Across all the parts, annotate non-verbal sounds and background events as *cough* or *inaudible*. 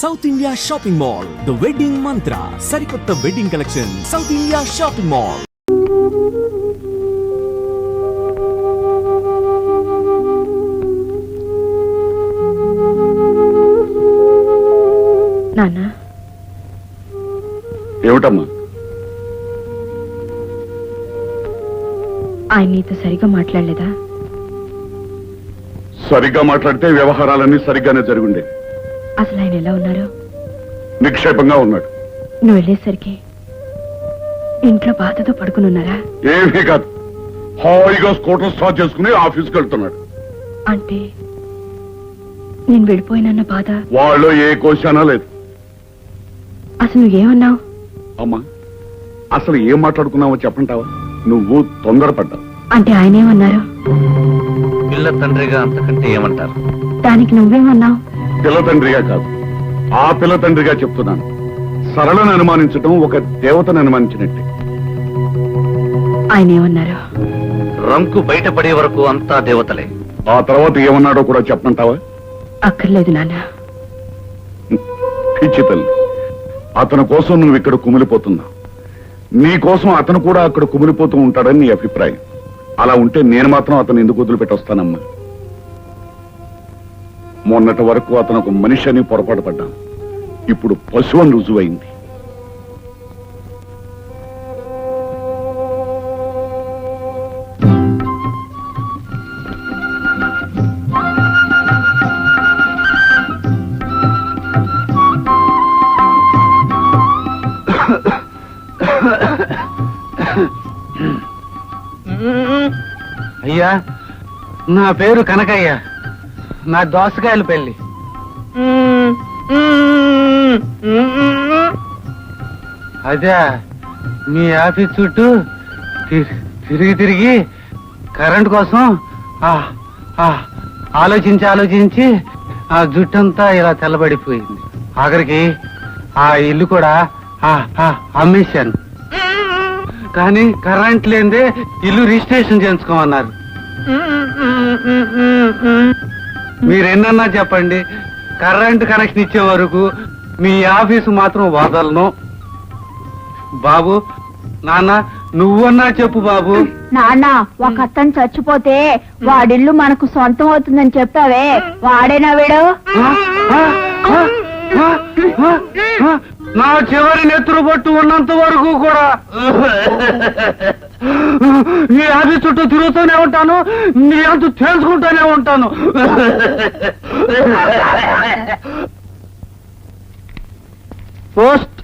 South India shopping mall the wedding మంత్ర సరికొత్త wedding collection south India shopping mall నాన్న. ఏమిటమ్మా? ఆయన నీతో సరిగా మాట్లాడలేదా? సరిగ్గా మాట్లాడితే వ్యవహారాలన్నీ సరిగ్గానే జరుగుండే. అసలు ఆయన ఎలా ఉన్నారు నిక్షేపంగా ఉన్నాడు. నువ్వు వెళ్ళేసరికి ఇంట్లో బాధతో పడుకుని ఉన్నారా? ఏమీ కాదు. హాయిగా స్కూటర్ స్టార్ట్ చేసుకుని ఆఫీస్కి వెళ్తున్నాడు. అంటే నేను వెళ్ళిపోయినన్న బాధ? వాళ్ళు ఏ కోశానా లేదు. అసలు నువ్వేమన్నావు అమ్మా అసలు ఏం మాట్లాడుకున్నావో చెప్పంటావా? నువ్వు తొందరపడ్డావు. అంటే ఆయనేమన్నారు పిల్ల తండ్రిగా అంతకంటే ఏమంటారు? దానికి నువ్వేమన్నావు? పిల్ల తండ్రిగా కాదు. ఆ పిల్ల తండ్రిగా చెప్తున్నాను. సరళను అనుమానించడం ఒక దేవతను అనుమానించినట్టే. ఆయన ఏమన్నారు? రంకు బయటపడే వరకు అంతా దేవతలే. ఆ తర్వాత ఏమన్నాడో కూడా చెప్పంటావా అక్కర్లేదు నాన్న. పిచ్చి తల్లి అతని కోసం నువ్వు ఇక్కడ కుమిలిపోతున్నావు. నీ కోసం అతను కూడా అక్కడ కుమిలిపోతూ ఉంటాడని నీ అభిప్రాయం. అలా ఉంటే నేను మాత్రం అతను ఎందుకు వదిలిపెట్టొస్తానమ్మా? మొన్నటి వరకు అతను ఒక మనిషి అని పొరపాటు పడ్డాను ఇప్పుడు పశువు అని రుజువైంది. అయ్యా నా పేరు కనకయ్య. నా దోసకాయల పెళ్ళి అదే మీ ఆఫీస్ చుట్టూ తిరిగి తిరిగి కరెంట్ కోసం ఆలోచించి ఆలోచించి ఆ జుట్టంతా ఇలా తెల్లబడిపోయింది. ఆఖరికి ఆ ఇల్లు కూడా అమ్మేశాను. కానీ కరెంట్ లేదే ఇల్లు రిజిస్ట్రేషన్ చేయించుకోమన్నారు. మీరెన్నన్నా చెప్పండి కరెంట్ కనెక్షన్ ఇచ్చే వరకు మీ ఆఫీసు మాత్రం వదలను. బాబు నాన్న నువ్వన్నా చెప్పు బాబు. నాన్న ఒక అతను చచ్చిపోతే వాడిల్లు మనకు సొంతం అవుతుందని చెప్పావే. వాడేనా వీడు? నా చివరి నెత్తురు పట్టు ఉన్నంత వరకు కూడా. నీ ఆఫీస్ చుట్టూ తిరుగుతూనే ఉంటాను నీ అంత తెలుసుకుంటూనే ఉంటాను. *laughs* పోస్ట్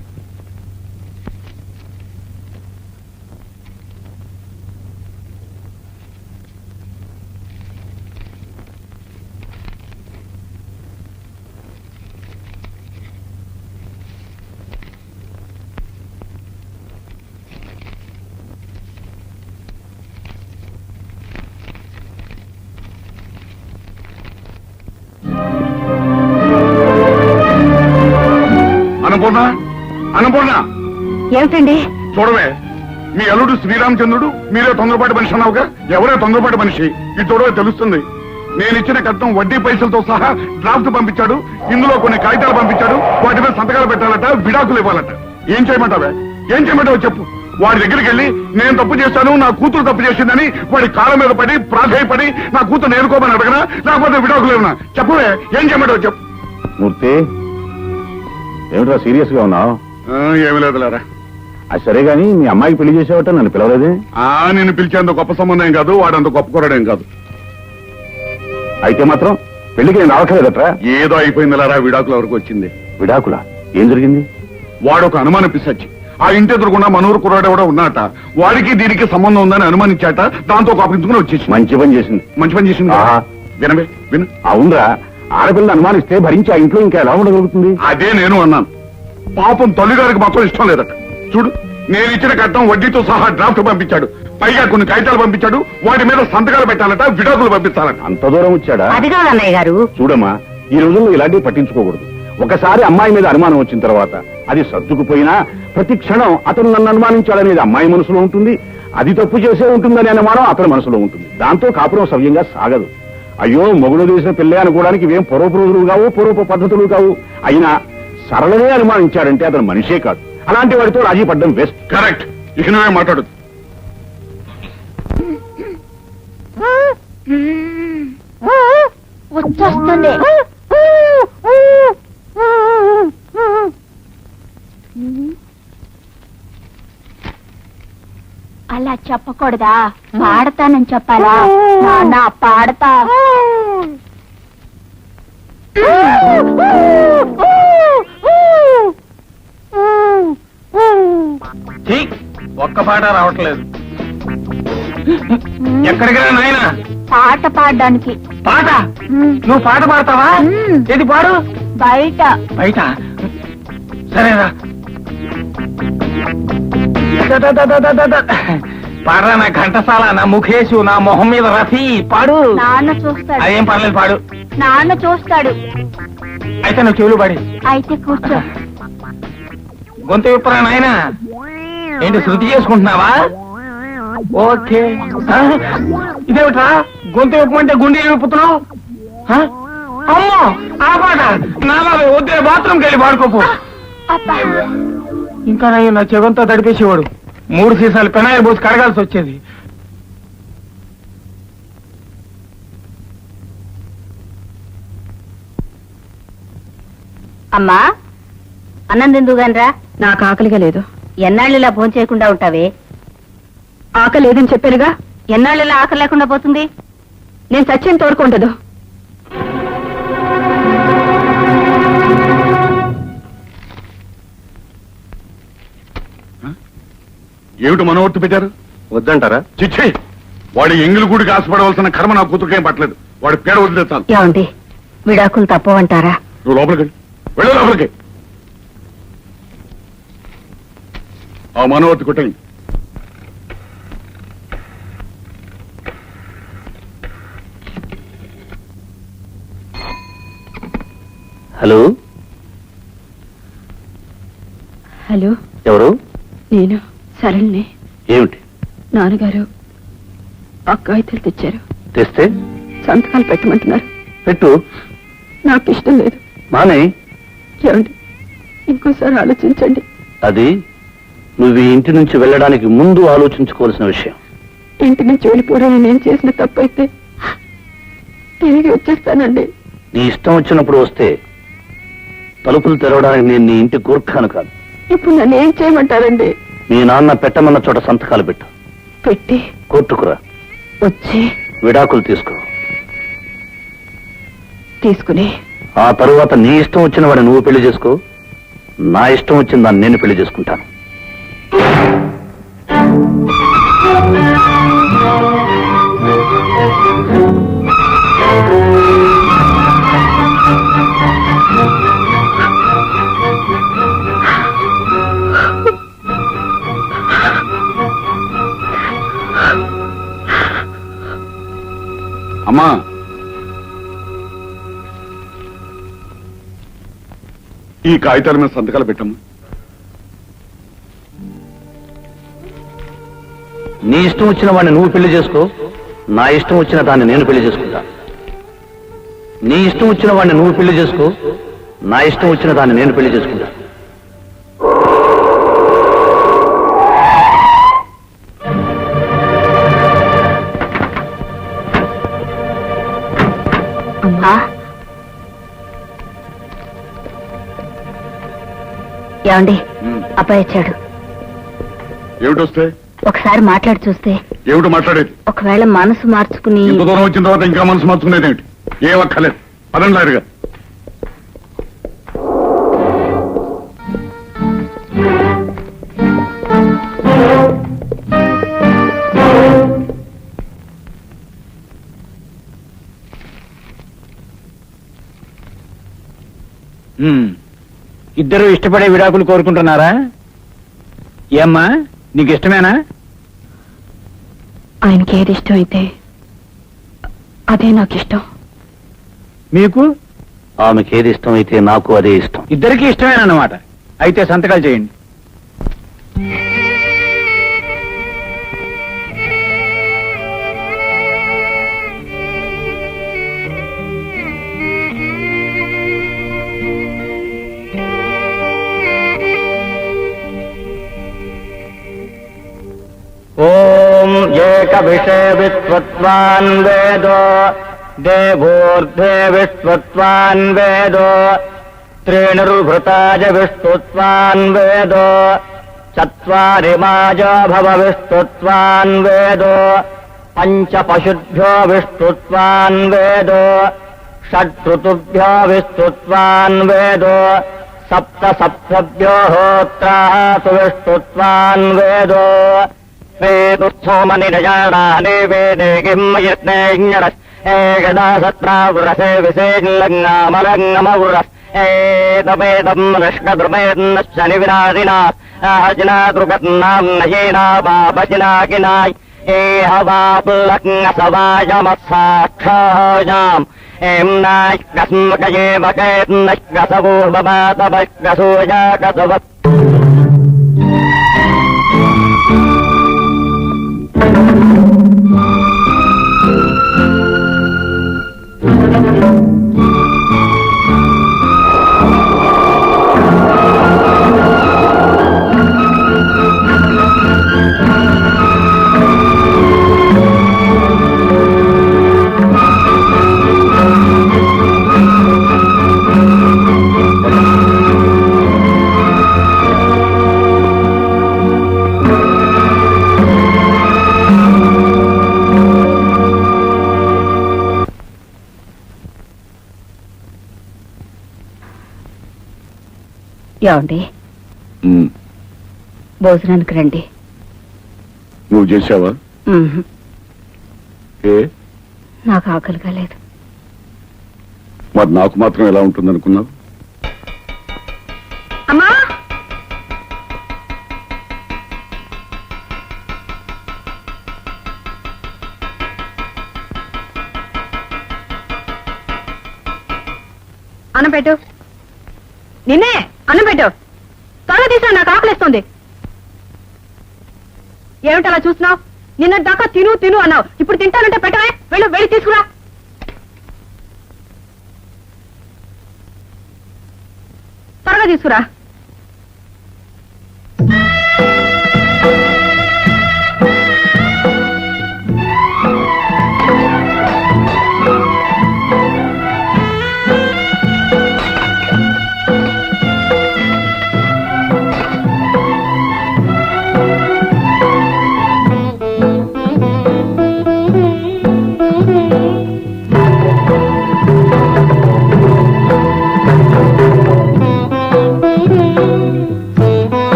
అనపూర్ణ అనపూర్ణ ఏమిటండి? చూడవే మీ అల్లుడు శ్రీరామచంద్రుడు మీరే తొందరపాటి మనిషి అన్నావుగా? ఎవరే తొందరపాటి మనిషి. ఇది చూడవే తెలుస్తుంది. నేను ఇచ్చిన కట్నం వడ్డీ పైసలతో సహా డ్రాఫ్ట్ పంపించాడు. ఇందులో కొన్ని కాగితాలు పంపించాడు. వాటి మీద సంతకాలు పెట్టాలట విడాకులు ఇవ్వాలట. ఏం చేయమంటావే? ఏం చేయమంటావు చెప్పు. వాడి దగ్గరికి వెళ్ళి నేను తప్పు చేశాను నా కూతురు తప్పు చేసిందని వాడి కాళ్ళ మీద పడి ప్రాధాయపడి నా కూతురు నేర్కోమని అడగనా? లేకపోతే విడాకులు ఏమన్నా చెప్పవే ఏం చేయమంటావు చెప్పు. మూర్తి ఏమిట్రా సీరియస్గా ఉన్నావు? ఆ, ఏమీ లేదులేరా అది సరే గాని మీ అమ్మాయికి పెళ్ళి చేసేవట నన్ను పిలవలేదే? ఆ నేను పిలిచేంత గొప్ప సంబంధం కాదు వాడంత గొప్ప కుర్రాడేం కాదు. అయితే మాత్రం పెళ్ళికి నేను రావట్లేదట్రా ఏదో అయిపోయింది లారా విడాకుల వరకు వచ్చింది. విడాకులా? ఏం జరిగింది? వాడు ఒక అనుమానం పిసచ్చి ఆ ఇంటి ఎదురుకుండా మనూరు కుర్రాడు కూడా ఉన్నాట వాడికి దీనికి సంబంధం ఉందని అనుమానించాట దాంతో కోపించుకుని వచ్చేసి మంచి పని చేసింది. మంచి పని చేసింది? ఆహా. వినవే విను. అవునరా ఆడపిల్లని అనుమానిస్తే భరించి ఆ ఇంట్లో ఇంకా ఎలా ఉండగలుగుతుంది? అదే నేను అన్నాను. పాపం తల్లిగారికి మాత్రం ఇష్టం లేదట. చూడు నేను ఇచ్చిన కట్నం వడ్డీతో సహా డ్రాఫ్ట్ పంపించాడు. పైగా కొన్ని కాగితాలు పంపించాడు. వాటి మీద సంతకాలు పెట్టాలట విడాకులు పంపించాలట అంత దూరం వచ్చాడా? అదిగా అన్నయ్య గారు. చూడమ్మా ఈ రోజుల్లో ఇలాంటివి పట్టించుకోకూడదు. ఒకసారి అమ్మాయి మీద అనుమానం వచ్చిన తర్వాత అది సర్దుకుపోయినా ప్రతి క్షణం అతను నన్ను అనుమానించాడనేది అమ్మాయి మనసులో ఉంటుంది. అది తప్పు చేసే ఉంటుందనే అనుమానం అతని మనసులో ఉంటుంది. దాంతో కాపురం సవ్యంగా సాగదు. అయ్యో మొగుడు చేసిన పెళ్ళే అనుకోవడానికి ఇవేం పూర్వపు రోజులు కావు పూర్వపు పద్ధతులు కావు. అయినా సరళనే అనుమానించాడంటే అతను మనిషే కాదు. అలాంటి వాడితో రాజీ పడ్డం వేస్ట్. కరెక్ట్. ఇక నువ్వే మాట్లాడు. వచ్చేస్తుంది. అలా చెప్పకూడదా? పాడతానని చెప్పాలా? నాన్న పాడతా. ఒక్క పాట రావట్లేదు. ఎక్కడికి నాయనా? పాట పాడడానికి. పాట? నువ్వు పాట పాడతావా. ఏది పాడు? బయట. బయట? సరేరా. ద, ద, ద, ద, ద, ద, ద. పాడరా నా ఘంటసాల నా ముఖేషు నా మొహం మీద రఫీ. పాడు. నాన్న చూస్తాడు. అదేం పర్లేదు పాడు. నాన్న చూస్తాడు. అయితే నువ్వు చెవులు పాడి. అయితే కూర్చో. గొంతు విప్పరా నాయనా? ఏంటి శృతి చేసుకుంటున్నావా? ఓకే? ఇదేమిట్రా? గొంతు విప్పమంటే గుండె విప్పుతున్నావు? అమ్మో ఆ పాట. నా బాబాయ్ వద్దే బాత్రూమ్కి వెళ్ళి పాడుకోపో. అబ్బా. ఇంకా నయ్యో నా చెవంతా తడిపేసేవాడు. మూడు సీసాలు పెనాయిల్ పోసి కడగాల్సి వచ్చేది. అమ్మా అన్నం తిందుగానరా? నాకు ఆకలిగా లేదు. ఎన్నాళ్ళు ఇలా భోజనం చేయకుండా ఉంటావే? ఆకలి లేదని చెప్పానుగా? ఎన్నాళ్ళు ఇలా ఆకలి లేకుండా పోతుంది? నేను సత్యం తోడుకుంటదు ఏమిటి మనవర్తి పెట్టారు? వద్దంటారా? చిచ్చి! వాడి ఎంగిలి గుడికి ఆశపడవలసిన కర్మ నా కూతురుకేం పట్టలేదు. వాడి పేడ వదిలేస్తాను. ఏమండి విడాకులు తప్పవంటారా? నువ్వు లోపలికి వెళ్ళు. వెళ్ళు లోపలికి. ఆ మనవర్తి కొట్టండి. హలో? హలో? ఎవరు? నేను. సరళని ఏమిటి? నాన్నగారు ఆ కాగితాలు తెచ్చారు. తెస్తే? సంతకాలు పెట్టమంటున్నారు. పెట్టు. నాకు ఇష్టం లేదు. మానే? ఏమండి? ఇంకోసారి ఆలోచించండి. అది నువ్వు ఈ ఇంటి నుంచి వెళ్ళడానికి ముందు ఆలోచించుకోవాల్సిన విషయం. ఇంటి నుంచి వెళ్ళిపోవడం నేను చేసిన తప్పు అయితే తిరిగి వచ్చేస్తానండి. నీ ఇష్టం వచ్చినప్పుడు వస్తే తలుపులు తెరవడానికి నేను నీ ఇంటి గూర్ఖాను కాదు. ఇప్పుడు నన్ను ఏం చేయమంటారండి? మీ నాన్న పెట్టమన్న చోట సంతకాలు పెట్టు. పెట్టి కోర్టుకురా. వచ్చి విడాకులు తీసుకో. తీసుకుని ఆ తరువాత నీ ఇష్టం వచ్చిన వాడిని నువ్వు పెళ్ళి చేసుకో. నా ఇష్టం వచ్చిన దాన్ని నేను పెళ్ళి చేసుకుంటాను. అమ్మా. ఈ కాగితాల మీద సంతకాలు పెట్టమ్మా. నీ ఇష్టం వచ్చిన వాడిని నువ్వు పెళ్ళి చేసుకో నా ఇష్టం వచ్చిన దాన్ని నేను పెళ్ళి చేసుకుంటా. నీ ఇష్టం వచ్చిన వాడిని నువ్వు పెళ్ళి చేసుకో నా ఇష్టం వచ్చిన దాన్ని నేను పెళ్ళి చేసుకుంటా. అమ్మా ఏమండి? అబ్బాయి వచ్చాడు. ఏమిటి వస్తే ఒకసారి మాట్లాడి చూస్తే ఏమిటి మాట్లాడేది? ఒకవేళ మనసు మార్చుకుని ఇంత దూరం వచ్చిన తర్వాత ఇంకా మనసు మార్చుకునేది ఏమిటి? ఏం అక్కర్లేదు. పదండి ఇద్దరు ఇష్టపడే విడాకులు కోరుకుంటున్నారా? ఏమ్మా నీకు ఇష్టమేనా ఆయనకి ఏది ఇష్టం అయితే అదే నాకు ఇష్టం మీకు? ఆమెకి ఏది ఇష్టం అయితే నాకు అదే ఇష్టం. ఇద్దరికి ఇష్టమేనన్నమాట. అయితే సంతకాలు చేయండి. कविषे विश्वत्वान् वेदो देवोर्धे विश्वत्वान् वेदो त्रीणुर्भृताय विष्णुत्वान् वेदो चत्वारि माज भव विष्णुत्वान् वेदो पञ्च पशुभ्यो विष्णुत्वान् वेदो षट् ऋतुभ्यो विष्णुत्वान् वेदो सप्त सप्तभ्यो होत्राः వేదుర్థోమని నిజానాని వేదే గిమ్మయత్నేర ఏగదా సత్రావృరసే విశేషంగామరంగమవృరస్ ఏదమేదం రుష్కృమేన్నశని విరాజినా అహజనా దృగత్నాం నయేనా బాబజినాకినాయ్ ఏహ వాపులగ్న సవాయమత్సాక్షాయాం ఏమ్నాయ్కస్మకయేవ కేత్నష్కసవూర్వమాతమష్కసూయాకసవత్ ఏమండి? భోజనానికి రండి. నువ్వు చేసావా ఉహు, ఏ? నాకు ఆకలిగా లేదు మరి నాకు మాత్రం ఎలా ఉంటుంది అనుకున్నావు అమ్మా! అన్నం పెట్టు. నిన్నే! అన్నం పెట్టావు త్వరగా తీసా నాకు ఆకలిస్తుంది. ఏమిటి అలా చూస్తున్నావు? నిన్న దాకా తిను తిను అన్నావు. ఇప్పుడు తింటానంటే పెట్టవే? వెళ్ళు వెళ్ళి తీసుకురా. త్వరగా తీసుకురా.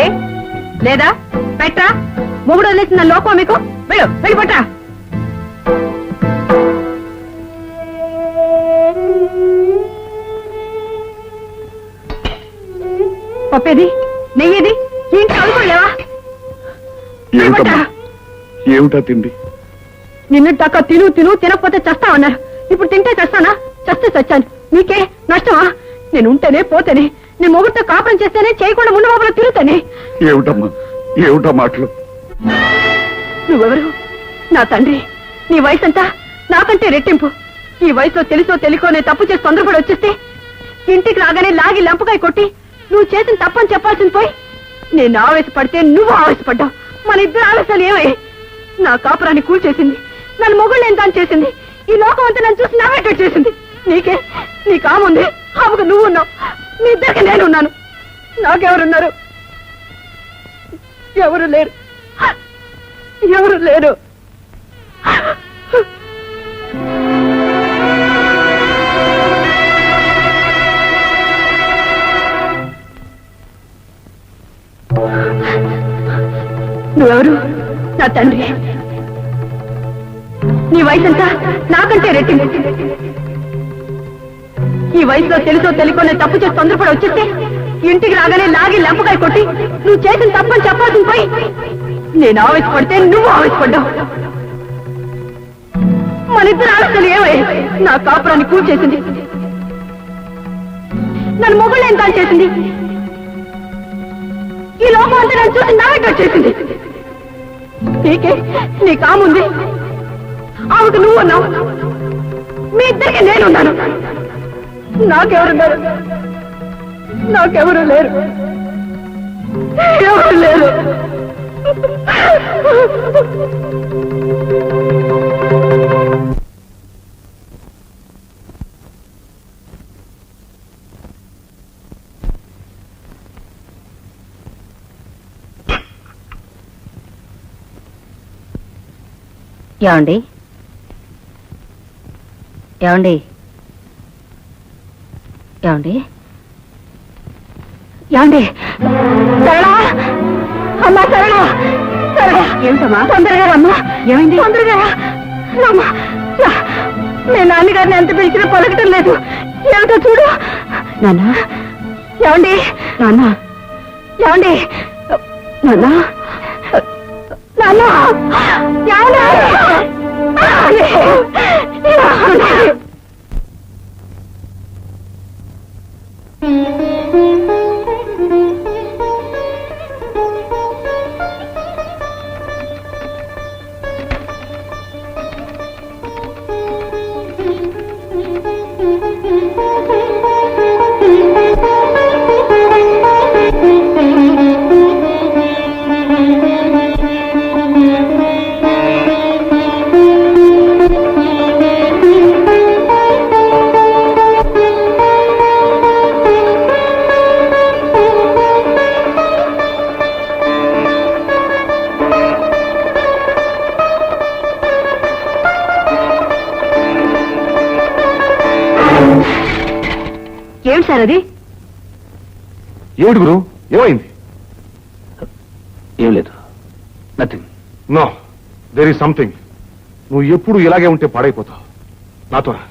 ఏ? లేదా? పెట్టరా? మొగుడు వదిలేసిన లోపం మీకు? వెళ్ళు వెళ్ళి పట్రా. పప్పేది? నెయ్యేది? ఏంటి అనుకోలేవా ఏమిటమ్మా? ఏమిటా తిండి? నిన్న దాకా తిను తిను తినకపోతే చస్తావన్నారు ఇప్పుడు తింటే చస్తానా? చస్తే చచ్చాను. నీకే నష్టమా? నేను ఉంటేనే పోతేనే. నీ మొగుడితో కాపురం చేస్తేనే చేయకుండా ముందు బాబులో తిరుగుతానే? ఏమిటమ్మా? ఏమిటా మాటలు? నువ్వెవరు? నా తండ్రి. నీ వయసు అంతా నాకంటే రెట్టింపు. ఈ వయసులో తెలుసో తెలికో నేను తప్పు చేసి తొందరపడి వచ్చేస్తే ఇంటికి రాగానే లాగి లంపకాయ కొట్టి నువ్వు చేసిన తప్పని చెప్పాల్సింది పోయి నేను ఆవేశపడితే నువ్వు ఆవేశపడ్డావు. మన ఇద్దరు ఆవేశాలు ఏమై నా కాపురాన్ని కూల్చేసింది నన్ను మొగుళ్ళు ఎంత చేసింది? ఈ లోకం అంతా నన్ను చూసి నవ్వేటట్టు చేసింది నీకే నీ కాముంది ఆమెకు నువ్వు ఉన్నావు. మీ ఇద్దరికి నేనున్నాను. నాకెవరున్నారు? ఎవరు లేరు. ఎవరు లేరు. నువ్వెవరు? నా తండ్రి. నీ వయసు ఎంత నాకంటే రెట్టింపు. ఈ వయసులో తెలుసో తెలియకోనే తప్పు చేసి తొందరపడి వచ్చేస్తే ఇంటికి రాగానే లాగి లెంపకాయ కొట్టి నువ్వు చేసిన తప్పని చెప్పాల్సింది పోయి. నేను ఆవేశపడితే నువ్వు ఆవేశపడ్డావు. మన ఇద్దరు ఆలోచనలు ఏమై నా కాపురాన్ని కూల్చేసింది నన్ను మొబైల్ ఎంత చేసింది? ఈ లోపం అంతా నన్ను చూసి నాగట్టు వచ్చేసింది. నీకే నీ కాముంది. ఆమెకు నువ్వు ఉన్నావు. మీ ఇద్దరికి నేనున్నాను. నాకెవరున్నారు? నాకెవరు లేరు. ఎవరు లేరు? ఏమండి? ఏమండి? ఏమండి? ఏమండి? సరళా! అమ్మా సరళా! సరళా! ఏమిటమ్మా? తొందరగా రమ్మా. ఏమైంది? తొందరగా. రమ్మా. నేను నాన్నగారిని ఎంత పిలిచినా పలకటం లేదు. ఏమిటో చూడు. నాన్న? ఏమండి? నాన్న? ఏమండి? నాన్న? నాన్న? ఏమిటి గురు? ఏమైంది? ఏం లేదు. Nothing no there is something నువ్వు ఎప్పుడు ఇలాగే ఉంటే పాడైపోతావు. నాతో రా